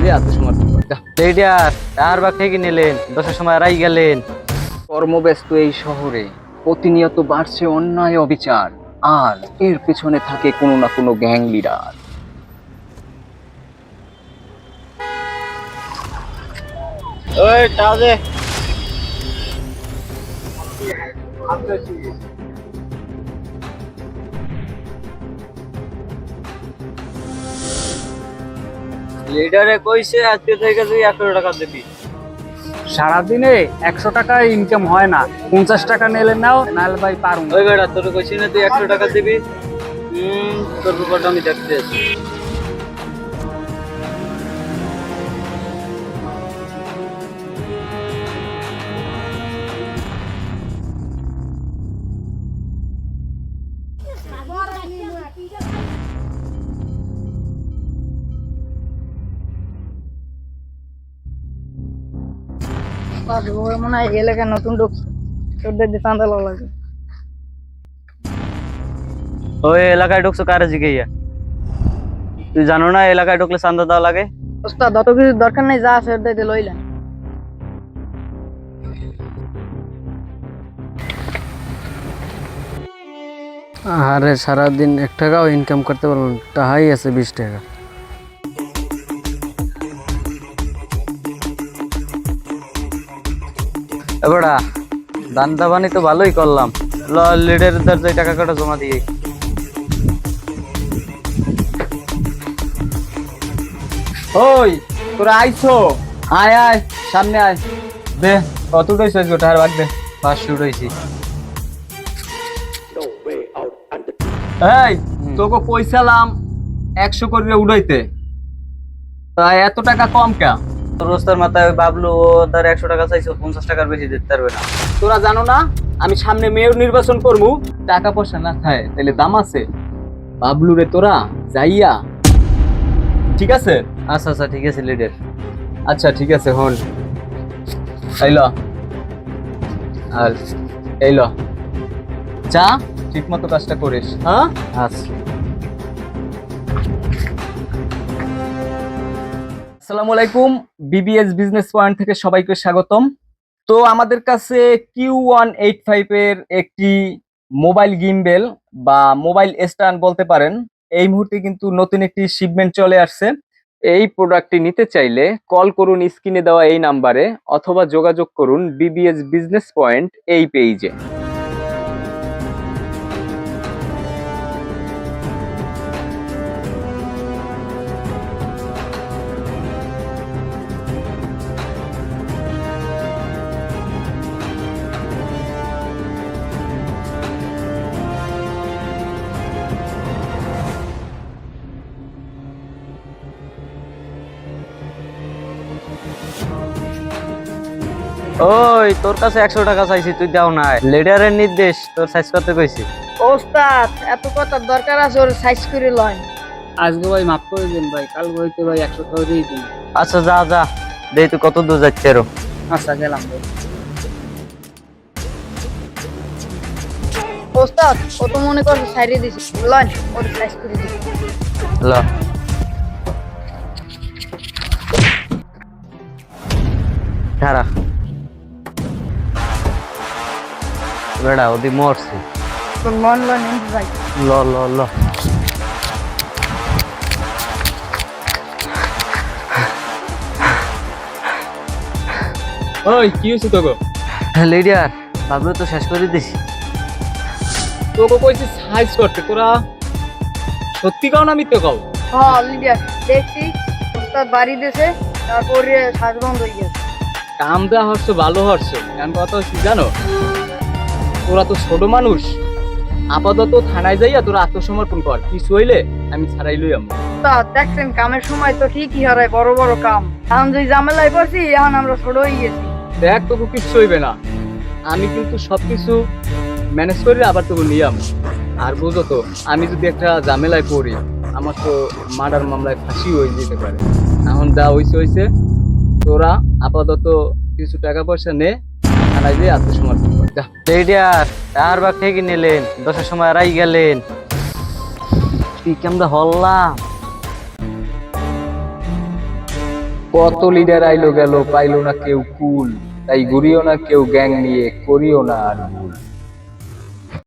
যেয়ে আত্মসমর্পণ কর। আর বা থেকে নিলেন দশের সময় রাই গেলেন। কর্মব্যস্ত এই শহরে প্রতিনিয়ত বাড়ছে অন্যায় অবিচার আর এর পেছনে থাকে কোনো না কোনো গ্যাং লিডার। ওই টাজে লিডারে কইছে আজকে থেকে তুই একশো টাকা দিবি। সারাদিনে একশো টাকা ইনকাম হয় না। পঞ্চাশ টাকা নিলে নাও নাহলে ভাই পারুন ওই বেড়া তোর কইছি না তুই একশো টাকা দিবি। তোর ব্যাপারটা আমি দেখতে আছি মনে হয় এলাকায় নতুন ঢুকছে তোদের দিয়ে চাঁদা লওয়া লাগবে ওই এলাকায় ঢুকছো কারে জিগাইয়া তুই জানো না এলাকায় ঢুকলে চান্দা দেওয়া লাগে ওস্তাদ অত কিছু দরকার নেই যা আছে ওদের দিয়ে লইলেন আরে সারাদিন এক টাকাও ইনকাম করতে পারব না তাহাই আছে বিশ টাকা এবারা দান দাবানি তো ভালোই করলাম। ল লিডের দরজায় টাকা কটা জমা দিয়ে। ওই তোরা আইছো? আয় আয় সামনে আয়। দে কত আজকে? ওটা আর বাদ দে। পাঁচশো উঠেছি এই তোকে পয়সালাম একশো করে উড়াইতে তা এত টাকা কম কে রোস্তার মাথায় ওই বাবলু ও তার একশো টাকা চাইছো পঞ্চাশ টাকার বেশি দিতে পারবে না। তোরা জানো না আমি সামনে মেয়র নির্বাচন করব টাকা পয়সা না থাকে তাহলে দাম আছে। বাবলু রে তোরা যাইয়া। ঠিক আছে? আচ্ছা আচ্ছা ঠিক আছে লিডার আচ্ছা ঠিক আছে হন। এই ল। আর এই ল। যা ঠিক মতো কাজটা করিস হ্যাঁ? আচ্ছা। আসসালামু আলাইকুম বিবিএস বিজনেস পয়েন্ট থেকে সবাইকে স্বাগতম। তো আমাদের কাছে কিউ ওয়ান এইট ফাইভের একটি মোবাইল গিম্বেল বা মোবাইল স্ট্যান্ড বলতে পারেন, এই মুহূর্তে কিন্তু নতুন একটি শিপমেন্ট চলে আসছে। এই প্রোডাক্টটি নিতে চাইলে কল করুন স্ক্রিনে দেওয়া এই নাম্বারে অথবা যোগাযোগ করুন বিবিএস বিজনেস পয়েন্ট এই পেজে ওই তোর কাছে একশো টাকা চাইছি তুই দাও নাই লিডারের নির্দেশ তোর সাইজ করতে কইছি? ওস্তাদ এত কথা দরকার আছে ওর সাইজ করে লয়। আজকে ভাই মাফ করে দিন ভাই কাল হইতে ভাই একশো টাকা দিয়ে দিন। আচ্ছা যা যা দেই তুই কত দূর যাচ্ছে আরও। আচ্ছা গেলাম ভাই। ওস্তাদ ও তো মনে করছে সাইডে দিছে। লয় ওর সাইজ করে দিছে ল। খারা বেড়া ওদি মরছে। যাই ল ল ল ওই কি হয়েছে তোকে? বাবলু তো শেষ করে দিছি। তোকে কইছি সাইজ করতে তোরা সত্যি কাও না মিথ্যে কাও? হ্যাঁ লিডিয়া দেখছি ওস্তাদ বাড়ি দিয়েছে তারপরে সাজ বন্ধ হয়ে গেছে। কাম দেওয়া হচ্ছে ভালো হচ্ছে। কারণ কথা হচ্ছে জানো? তোরা তো ছোট মানুষ। আপাতত থানায় যাইয়া তোরা আত্মসমর্পণ কর। কিছু হইলে আমি ছাড়াই লই আমি তা দেখছেন কামের সময় তো ঠিকই হারায় বড় বড় কাম। এখন যদি ঝামেলায় পড়ছি এখন আমরা ছোট হয়ে গেছি। দেখ তোকে কিচ্ছু হইবে না। আমি কিন্তু সবকিছু ম্যানেজ করে আবার তোকে নিয়ে আমি আর বুঝো তো আমি যদি একটা ঝামেলায় পড়ি আমার তো মার্ডার মামলায় ফাঁসি হয়ে যেতে পারে। এখন যা হইছে হইছে তোরা আপাতত কিছু টাকা পয়সা নে থানায় যেয়ে আত্মসমর্পণ আর বা নিলেন? দশের সময় গেলেন। কি কেমন কত লিডার আইলো গেল, পাইলো না কেউ কুল। তাই ঘুরিও না কেউ গ্যাং নিয়ে, করিও না আর ভুল।